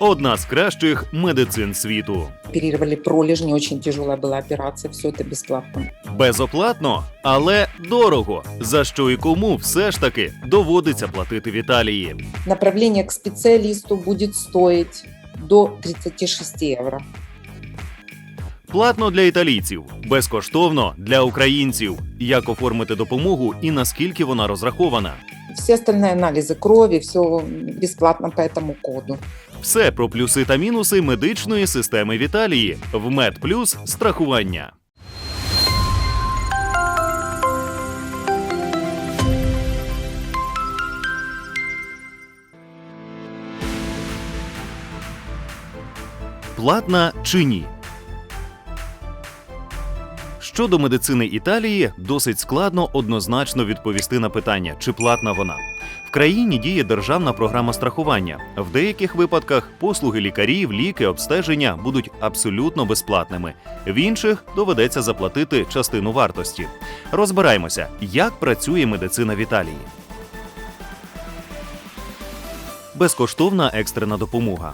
одна з кращих медицин світу. Оперировали пролежни, очень тяжелая была операция, все это бесплатно. Безоплатно, але дорого. За що і кому все ж таки доводиться платити в Італії. Направление к специалисту будет стоить до 36 евро. Платно для італійців, безкоштовно для українців. Як оформити допомогу і наскільки вона розрахована? Все остальные анализы крови, все бесплатно по этому коду. Все про плюси та мінуси медичної системи в Італії. В МедПлюс страхування. Платна чи ні? Щодо медицини Італії, досить складно однозначно відповісти на питання, чи платна вона. В країні діє державна програма страхування. В деяких випадках послуги лікарів, ліки, обстеження будуть абсолютно безплатними. В інших доведеться заплатити частину вартості. Розбираємося, як працює медицина в Італії. Безкоштовна екстрена допомога.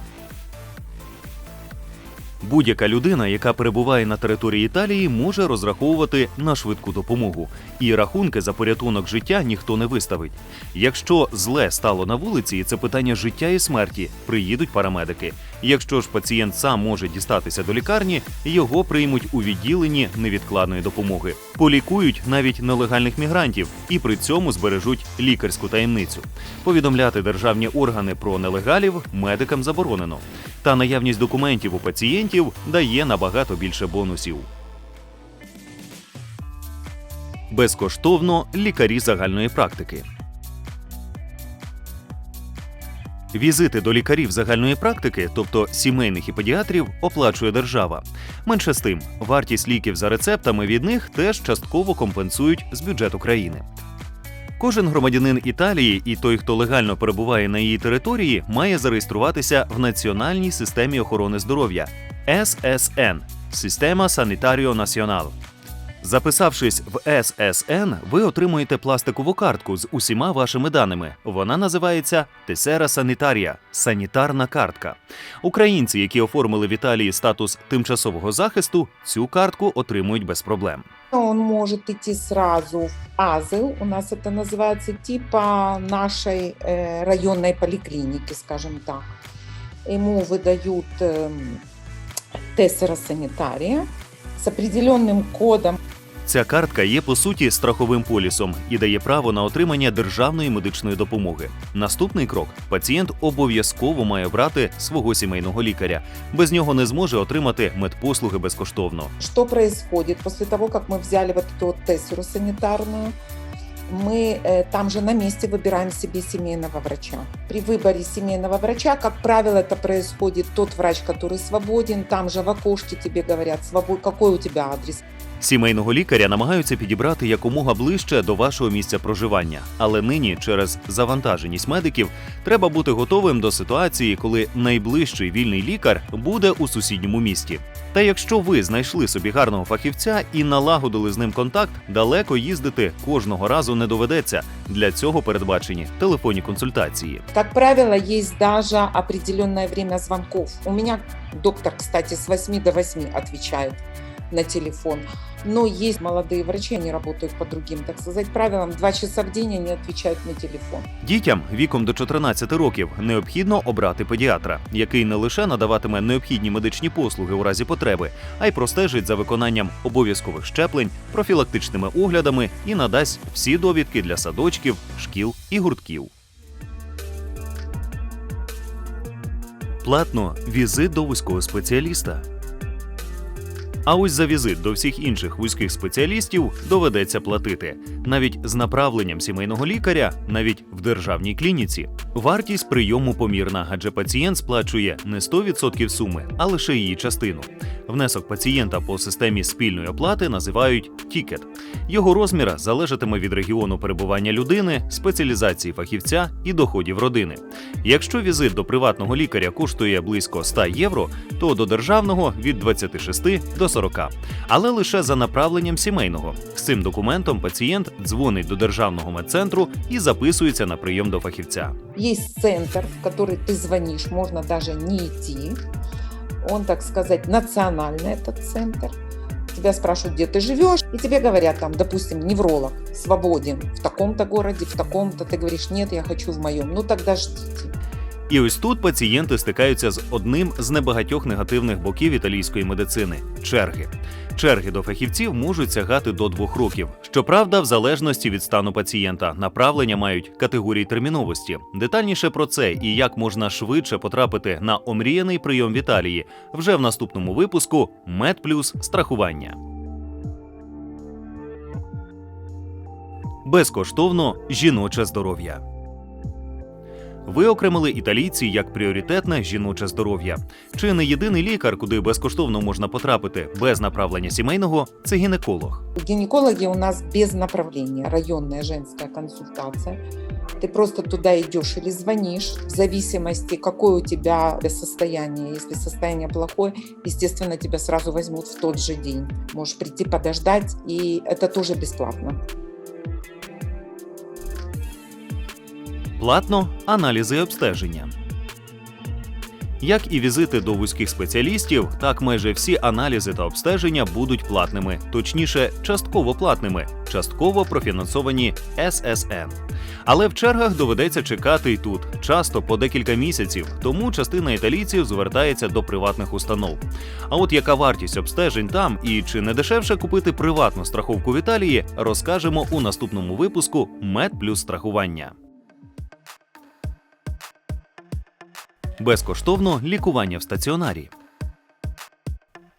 Будь-яка людина, яка перебуває на території Італії, може розраховувати на швидку допомогу, і рахунки за порятунок життя ніхто не виставить. Якщо зле стало на вулиці, і це питання життя і смерті, приїдуть парамедики. Якщо ж пацієнт сам може дістатися до лікарні, його приймуть у відділенні невідкладної допомоги, полікують навіть нелегальних мігрантів і при цьому збережуть лікарську таємницю. Повідомляти державні органи про нелегалів медикам заборонено. Та наявність документів у пацієнтів дає набагато більше бонусів. Безкоштовно лікарі загальної практики. Візити до лікарів загальної практики, тобто сімейних і педіатрів, оплачує держава. Менше з тим, вартість ліків за рецептами від них теж частково компенсують з бюджету країни. Кожен громадянин Італії і той, хто легально перебуває на її території, має зареєструватися в Національній системі охорони здоров'я SSN – Система Санітаріо Націонал. Записавшись в ССН, ви отримуєте пластикову картку з усіма вашими даними. Вона називається Тесера Санітарія санітарна картка. Українці, які оформили в Італії статус тимчасового захисту, цю картку отримують без проблем. Он может идти сразу в АЗЛ, у нас это называется типа нашей э, районной поликлиники, скажем так. Ему выдают эм, тессера санитария с определенным кодом. Ця картка є по суті страховим полісом і дає право на отримання державної медичної допомоги. Наступний крок: пацієнт обов'язково має брати свого сімейного лікаря. Без нього не зможе отримати медпослуги безкоштовно. Что происходит после того, как мы взяли вот эту вот тессеру санитарную? Мы э, там же на месте выбираем себе семейного врача. При выборе семейного врача, как правило, это происходит тот врач, который свободен. Там же в окошке тебе говорят, свобод... какой у тебя адрес. Сімейного лікаря намагаються підібрати якомога ближче до вашого місця проживання, але нині через завантаженість медиків треба бути готовим до ситуації, коли найближчий вільний лікар буде у сусідньому місті. Та якщо ви знайшли собі гарного фахівця і налагодили з ним контакт, далеко їздити кожного разу не доведеться. Для цього передбачені телефонні консультації. Как правило, есть даже определенное время звонков. У меня доктор, кстати, с 8 до 8 отвечает на телефон. Но есть молодые врачи, они работают по другим, так сказать, правилам. Два часа в день они отвечают на телефон. Дітям віком до 14 років необхідно обрати педіатра, який не лише надаватиме необхідні медичні послуги у разі потреби, а й простежить за виконанням обов'язкових щеплень, профілактичними оглядами і надасть всі довідки для садочків, шкіл і гуртків. Платно візит до вузького спеціаліста. А ось за візит до всіх інших вузьких спеціалістів доведеться платити навіть з направленням сімейного лікаря, навіть в державній клініці. Вартість прийому помірна, адже пацієнт сплачує не 100% суми, а лише її частину. Внесок пацієнта по системі спільної оплати називають тікет. Його розмір залежатиме від регіону перебування людини, спеціалізації фахівця і доходів родини. Якщо візит до приватного лікаря коштує близько 100 євро, то до державного від 26 до 40. Але лише за направленням сімейного. З цим документом пацієнт дзвонить до державного медцентру і записується на прийом до фахівця. Есть центр, в который ты звонишь, можно даже не идти. Он, так сказать, национальный этот центр. Тебя спрашивают, где ты живешь, и тебе говорят там, допустим, невролог свободен в таком-то городе, в таком-то. Ты говоришь, нет, я хочу в моем. Ну тогда ждите. І ось тут пацієнти стикаються з одним з небагатьох негативних боків італійської медицини черги. Черги до фахівців можуть сягати до двох років. Щоправда, в залежності від стану пацієнта, направлення мають категорії терміновості. Детальніше про це і як можна швидше потрапити на омріяний прийом в Італії вже в наступному випуску Медплюс страхування. Безкоштовно жіноче здоров'я. Виокремили італійці як пріоритетне жіноче здоров'я. Чи не єдиний лікар, куди безкоштовно можна потрапити без направлення сімейного, це гінеколог. Гинекологи у нас без направления, районная женская консультация. Ты просто туда идешь или звонишь, в зависимости, какое у тебя состояние. Если состояние плохое, естественно, тебя сразу возьмут в тот же день. Можешь прийти подождать, и это тоже бесплатно. Платно аналізи обстеження. Як і візити до вузьких спеціалістів, так майже всі аналізи та обстеження будуть платними, точніше, частково платними, частково профінансовані ССН. Але в чергах доведеться чекати й тут, часто по декілька місяців, тому частина італійців звертається до приватних установ. А от яка вартість обстежень там і чи не дешевше купити приватну страховку в Італії, розкажемо у наступному випуску Мед плюс страхування. Безкоштовно лікування в стаціонарі.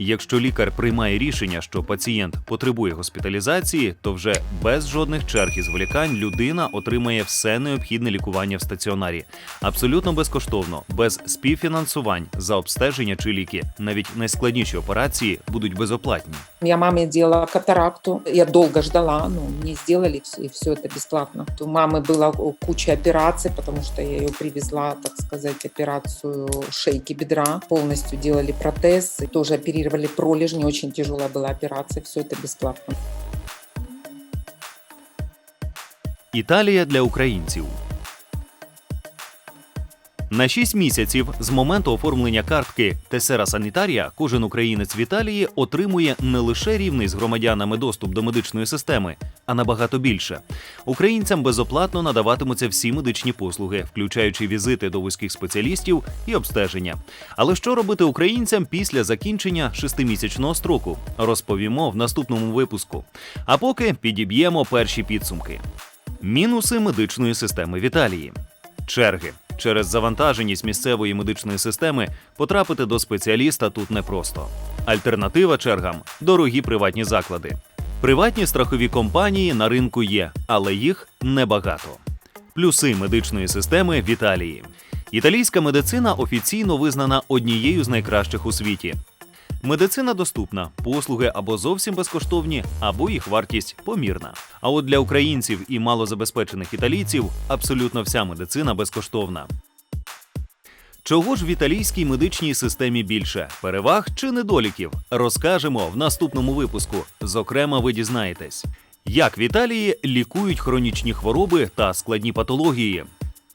Якщо лікар приймає рішення, що пацієнт потребує госпіталізації, то вже без жодних черг і зволікань людина отримає все необхідне лікування в стаціонарі. Абсолютно безкоштовно, без співфінансувань за обстеження чи ліки. Навіть найскладніші операції будуть безоплатні. Я маме делала катаракту. Я долго ждала, ну, мне сделали, всё, и все это бесплатно. У мамы была куча операций, потому что я ее привезла, так сказать, операцию шейки бедра. Полностью делали протез, и тоже оперировали пролежни. Очень тяжелая была операция, все это бесплатно. Італія для українців. На 6 місяців з моменту оформлення картки Тесера Санітарія кожен українець в Італії отримує не лише рівний з громадянами доступ до медичної системи, а набагато більше. Українцям безоплатно надаватимуться всі медичні послуги, включаючи візити до вузьких спеціалістів і обстеження. Але що робити українцям після закінчення шестимісячного строку? Розповімо в наступному випуску. А поки підіб'ємо перші підсумки. Мінуси медичної системи в Італії. Черги. Через завантаженість місцевої медичної системи потрапити до спеціаліста тут непросто. Альтернатива чергам дорогі приватні заклади. Приватні страхові компанії на ринку є, але їх небагато. Плюси медичної системи в Італії. Італійська медицина офіційно визнана однією з найкращих у світі. Медицина доступна, послуги або зовсім безкоштовні, або їх вартість помірна. А от для українців і малозабезпечених італійців абсолютно вся медицина безкоштовна. Чого ж в італійській медичній системі більше переваг чи недоліків? Розкажемо в наступному випуску. Зокрема, ви дізнаєтесь, як в Італії лікують хронічні хвороби та складні патології,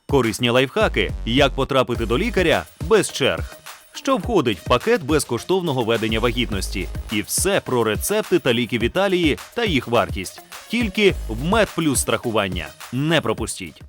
корисні лайфхаки, як потрапити до лікаря без черг. Що входить в пакет безкоштовного ведення вагітності, і все про рецепти та ліки в Італії та їх вартість. Тільки в Медплюс страхування. Не пропустіть.